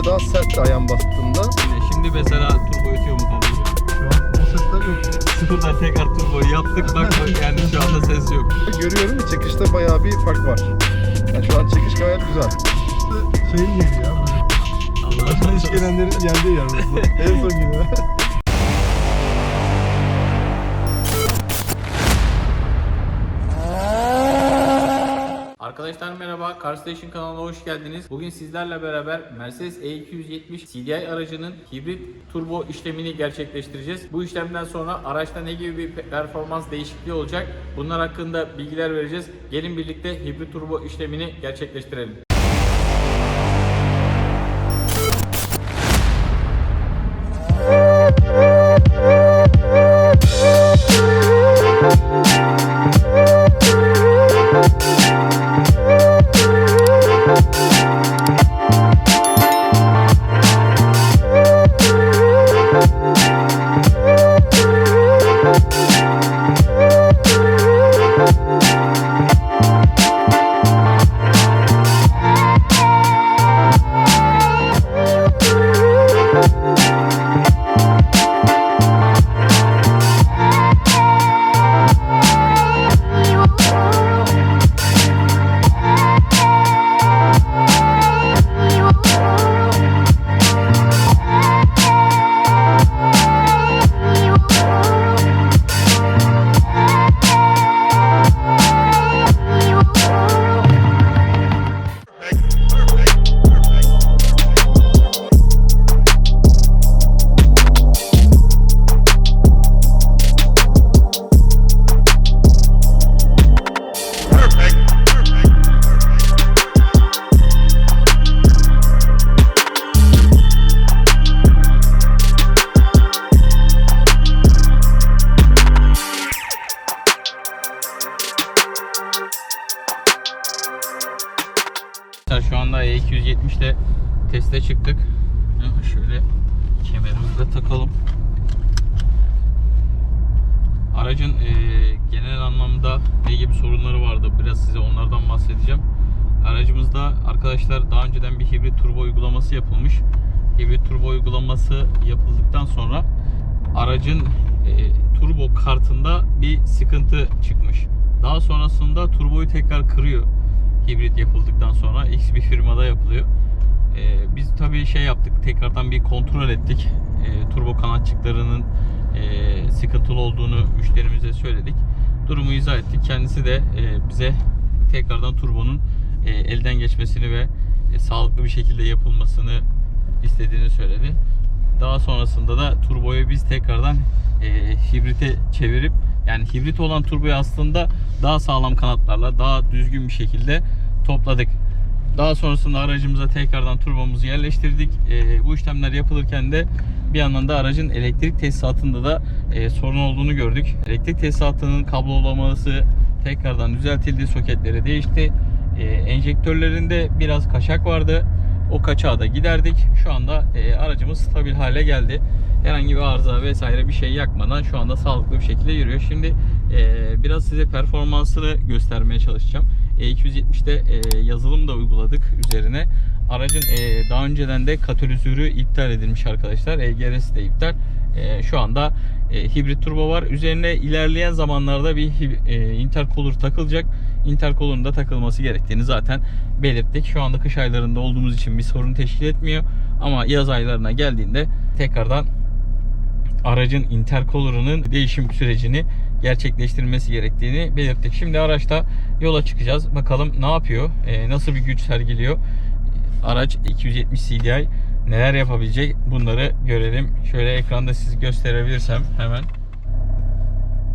ve daha sert ayağın bastığında. Yani şimdi mesela turbo ötüyor mu kardeşim? Şu an o sesler yok. Sıfırdan tekrar turboyu yaptık bak bak yani şu anda ses yok. Görüyorum ki çekişte bayağı bir fark var. Yani şu an çekiş gayet güzel. Şeyin yeri ya. Allah Başına iş gelenlerin geldiği yer en son günü. Arkadaşlar merhaba, Car kanalına hoş geldiniz. Bugün sizlerle beraber Mercedes E270 CDI aracının hibrit turbo işlemini gerçekleştireceğiz. Bu işlemden sonra araçta ne gibi bir performans değişikliği olacak? Bunlar hakkında bilgiler vereceğiz. Gelin birlikte hibrit turbo işlemini gerçekleştirelim. Arkadaşlar Şu anda E270 ile teste çıktık. Şöyle kemerimizi de takalım. Aracın eee, genel anlamda ne gibi sorunları vardı biraz size onlardan bahsedeceğim. Aracımızda arkadaşlar daha önceden bir hibrit turbo uygulaması yapılmış. Hibrit turbo uygulaması yapıldıktan sonra aracın eee, turbo kartında bir sıkıntı çıkmış. Daha sonrasında turboyu tekrar kırıyor hibrit yapıldıktan sonra X bir firmada yapılıyor. Ee, biz tabii şey yaptık tekrardan bir kontrol ettik. Ee, turbo kanatçıklarının e, sıkıntılı olduğunu müşterimize söyledik. Durumu izah ettik. Kendisi de e, bize tekrardan turbonun e, elden geçmesini ve e, sağlıklı bir şekilde yapılmasını istediğini söyledi. Daha sonrasında da turboyu biz tekrardan e, hibrite çevirip yani hibrit olan turboyu aslında daha sağlam kanatlarla daha düzgün bir şekilde topladık. Daha sonrasında aracımıza tekrardan turbomuzu yerleştirdik. E, bu işlemler yapılırken de bir yandan da aracın elektrik tesisatında da e, sorun olduğunu gördük. Elektrik tesisatının kablolaması tekrardan düzeltildi, soketleri değişti. E, enjektörlerinde biraz kaşak vardı. O kaçağı da giderdik. Şu anda e, aracımız stabil hale geldi. Herhangi bir arıza vesaire bir şey yakmadan şu anda sağlıklı bir şekilde yürüyor. Şimdi e, biraz size performansını göstermeye çalışacağım. E270'te e, yazılım da uyguladık üzerine. Aracın e, daha önceden de katalizörü iptal edilmiş arkadaşlar. EGR'si de iptal. E, şu anda e, hibrit turbo var. Üzerine ilerleyen zamanlarda bir e, intercooler takılacak. Intercooler'ın da takılması gerektiğini zaten belirttik. Şu anda kış aylarında olduğumuz için bir sorun teşkil etmiyor. Ama yaz aylarına geldiğinde tekrardan aracın intercooler'ının değişim sürecini gerçekleştirmesi gerektiğini belirttik. Şimdi araçta yola çıkacağız. Bakalım ne yapıyor? e, nasıl bir güç sergiliyor? Araç 270 CDI neler yapabilecek? Bunları görelim. Şöyle ekranda sizi gösterebilirsem hemen.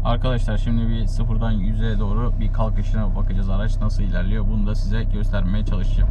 Arkadaşlar şimdi bir sıfırdan 100'e doğru bir kalkışına bakacağız. Araç nasıl ilerliyor? Bunu da size göstermeye çalışacağım.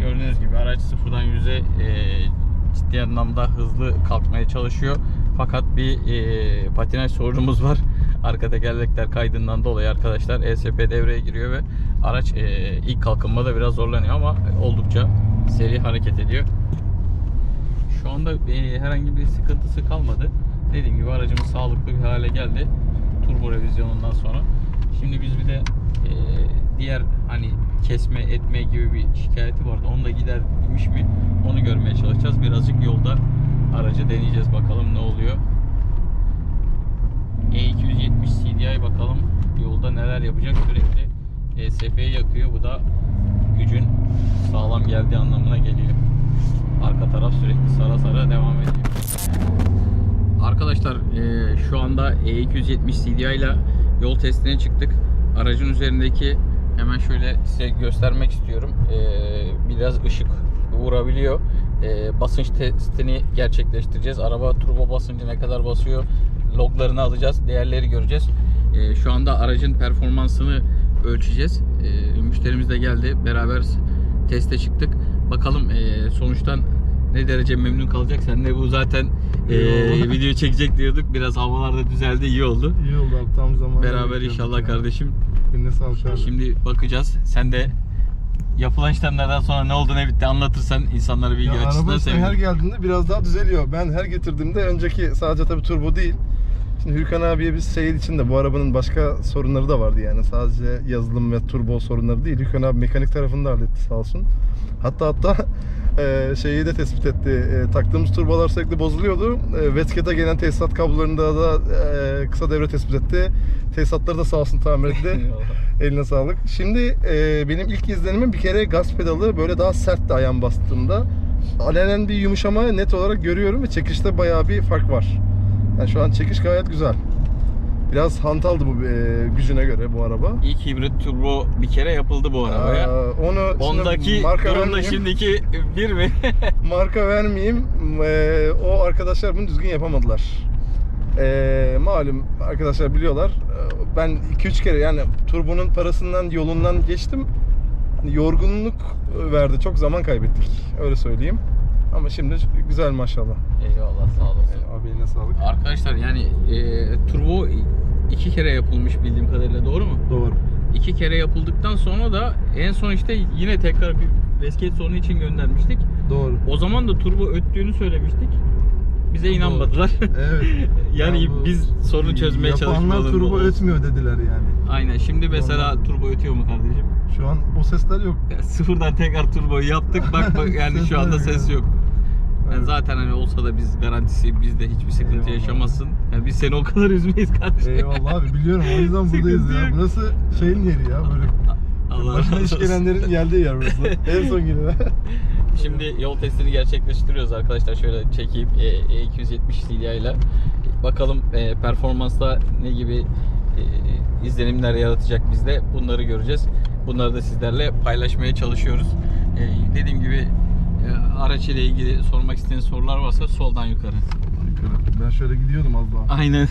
Gördüğünüz gibi araç sıfırdan 100'e e, ciddi anlamda hızlı kalkmaya çalışıyor. Fakat bir e, patinaj sorunumuz var. Arka tekerlekler kaydından dolayı arkadaşlar ESP devreye giriyor ve araç e, ilk kalkınmada biraz zorlanıyor ama oldukça seri hareket ediyor. Şu anda e, herhangi bir sıkıntısı kalmadı. Dediğim gibi aracımız sağlıklı bir hale geldi. Turbo revizyonundan sonra. Şimdi biz bir de e, diğer hani kesme etme gibi bir şikayeti vardı. Onu da gidermiş mi? Onu görmeye çalışacağız. Birazcık yolda aracı deneyeceğiz bakalım ne oluyor. E270 CDI bakalım yolda neler yapacak sürekli ESP'yi yakıyor. Bu da gücün sağlam geldiği anlamına geliyor. Arka taraf sürekli sara sara devam ediyor. Arkadaşlar e, şu anda E270 CDI ile yol testine çıktık. Aracın üzerindeki hemen şöyle size göstermek istiyorum. E, biraz ışık vurabiliyor. E, basınç testini gerçekleştireceğiz. Araba turbo basıncı ne kadar basıyor loglarını alacağız. Değerleri göreceğiz. E, şu anda aracın performansını ölçeceğiz. E, müşterimiz de geldi. Beraber teste çıktık. Bakalım e, sonuçtan ne derece memnun kalacak. Sen de bu zaten e, video çekecek diyorduk. Biraz havalar da düzeldi. iyi oldu. İyi oldu abi tam zamanında. Beraber inşallah ya. kardeşim. Şimdi bakacağız. Sen de yapılan işlemlerden sonra ne oldu ne bitti anlatırsan insanlara bilgi Ya açısından araba sen her sevinirim. geldiğinde biraz daha düzeliyor. Ben her getirdiğimde önceki sadece tabii turbo değil. Şimdi Hürkan abiye biz seyir için de bu arabanın başka sorunları da vardı yani. Sadece yazılım ve turbo sorunları değil. Hürkan abi mekanik tarafını da halletti sağ olsun. Hatta hatta e, şeyi de tespit etti. E, taktığımız turbolar sürekli bozuluyordu. E, Vesket'e gelen tesisat kablolarında da e, kısa devre tespit etti. Tesisatları da sağ olsun tamir etti. Eline sağlık. Şimdi e, benim ilk izlenimim bir kere gaz pedalı böyle daha sertti ayağım bastığımda. Alenen bir yumuşama net olarak görüyorum ve çekişte bayağı bir fark var. Yani şu an çekiş gayet güzel. Biraz hantaldı bu e, gücüne göre bu araba. İlk hibrit turbo bir kere yapıldı bu arabaya. Aa, onu Ondaki marka durumda şimdiki bir mi? marka vermeyeyim. E, o arkadaşlar bunu düzgün yapamadılar. E, malum arkadaşlar biliyorlar. E, Ben 2-3 kere yani turbonun parasından yolundan geçtim. Hani yorgunluk verdi. Çok zaman kaybettik. Öyle söyleyeyim. Ama şimdi güzel maşallah. Eyvallah sağ olasın. Abi eline sağlık. Arkadaşlar yani e, turbo iki kere yapılmış bildiğim kadarıyla doğru mu? Doğru. İki kere yapıldıktan sonra da en son işte yine tekrar bir vesket sorunu için göndermiştik. Doğru. O zaman da turbo öttüğünü söylemiştik. Bize inanmadılar. Evet. yani Ya biz sorunu çözmeye Yapanlar çalışmalarında turbo olsun. ötmüyor dediler yani. Aynen. Şimdi mesela turbo ötüyor mu kardeşim? Şu an o sesler yok. Ya sıfırdan tekrar turboyu yaptık. Bak bak yani şu anda ses yok. Yani Evet. zaten hani olsa da biz garantisi bizde hiçbir sıkıntı Eyvallah. yaşamazsın. Yani biz seni o kadar üzmeyiz kardeşim. Eyvallah abi biliyorum o yüzden buradayız ya. Burası şeyin yeri ya böyle Allah başına iş gelenlerin geldiği yer burası. en son gelene. Şimdi yol testini gerçekleştiriyoruz arkadaşlar. Şöyle çekeyim E- E270 CDI ile. Bakalım e, performansta ne gibi e, izlenimler yaratacak bizde. Bunları göreceğiz. Bunları da sizlerle paylaşmaya çalışıyoruz. E, dediğim gibi e, araç ile ilgili sormak istediğiniz sorular varsa soldan yukarı. ben şöyle gidiyordum az daha. Aynen.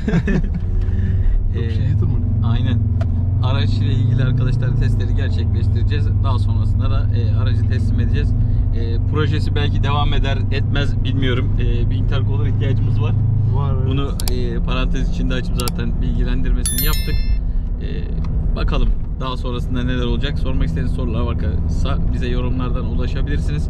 Çok şey yatırmadım. Aynen. Araç ile ilgili arkadaşlar testleri gerçekleştireceğiz. Daha sonrasında da e, aracı teslim edeceğiz. E, projesi belki devam eder etmez bilmiyorum. E, bir intercooler ihtiyacımız var. Var. evet. Bunu e, parantez içinde açıp zaten bilgilendirmesini yaptık. E, bakalım daha sonrasında neler olacak. Sormak istediğiniz sorular varsa bize yorumlardan ulaşabilirsiniz.